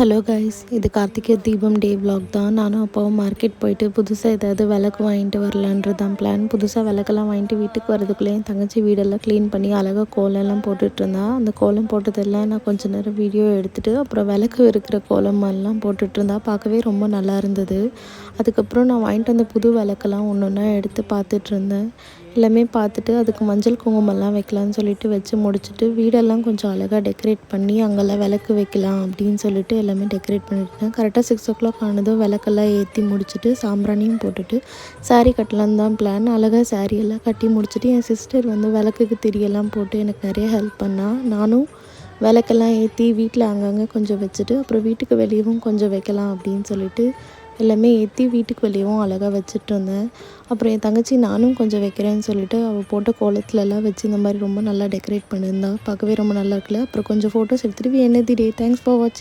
Hello guys இது கார்த்திகை தீபம் டே vlog தான். நானும் அப்பாவும் மார்க்கெட் போயிட்டு புதுசாக ஏதாவது விளக்கு வாங்கிட்டு வரலான்றது தான் பிளான் புதுசாக விளக்கெல்லாம் வாங்கிட்டு வீட்டுக்கு வரதுக்குள்ளேயும் தங்கச்சி வீடெல்லாம் க்ளீன் பண்ணி அழகாக கோலம்லாம் போட்டுட்டு இருந்தா அந்த கோலம் போட்டதெல்லாம் நான் கொஞ்ச நேரம் வீடியோ எடுத்துகிட்டு அப்புறம் விளக்கு இருக்கிற கோலம் எல்லாம் போட்டுட்டு இருந்தா பார்க்கவே ரொம்ப நல்லா இருந்தது. அதுக்கப்புறம் நான் வாங்கிட்டு வந்த புது விளக்கெல்லாம் ஒன்று ஒன்றா எடுத்து பார்த்துட்டு இருந்தேன் எல்லாமே பார்த்துட்டு அதுக்கு மஞ்சள் குங்குமம்லாம் வைக்கலாம்னு சொல்லிட்டு வச்சு முடிச்சுட்டு வீடெல்லாம் கொஞ்சம் அழகாக டெக்கரேட் பண்ணி அங்கெல்லாம் விளக்கு வைக்கலாம் அப்படின்னு சொல்லிட்டு எல்லாமே டெக்கரேட் பண்ணிட்டேன் கரெக்டாக சிக்ஸ் ஓ கிளாக் ஆனதும் விளக்கெல்லாம் ஏற்றி முடிச்சுட்டு சாம்பிராணியும் போட்டுட்டு சாரீ கட்டலான்னு தான் பிளான் அழகாக saree எல்லாம் கட்டி முடிச்சுட்டு என் சிஸ்டர் வந்து விளக்குக்கு திரியெல்லாம் போட்டு எனக்கு நிறைய ஹெல்ப் பண்ணால் நானும் விளக்கெல்லாம் ஏற்றி வீட்டில் அங்கங்கே கொஞ்சம் வச்சுட்டு அப்புறம் வீட்டுக்கு வெளியவும் கொஞ்சம் வைக்கலாம் அப்படின்னு சொல்லிட்டு எல்லாமே ஏற்றி வீட்டுக்கு வெளியவும் அழகாக வச்சுட்டு இருந்தேன் அப்புறம் என் தங்கச்சி நானும் கொஞ்சம் வைக்கிறேன்னு சொல்லிட்டு அவள் போட்ட கோலத்துலலாம் வச்சு இந்த மாதிரி ரொம்ப நல்லா டெக்கரேட் பண்ணியிருந்தா. பார்க்கவே ரொம்ப நல்லா இருக்குல்ல. அப்புறம் கொஞ்சம் ஃபோட்டோஸ் எடுத்துகிட்டு என்னதி டே தேங்க்ஸ் ஃபார் வாட்சிங்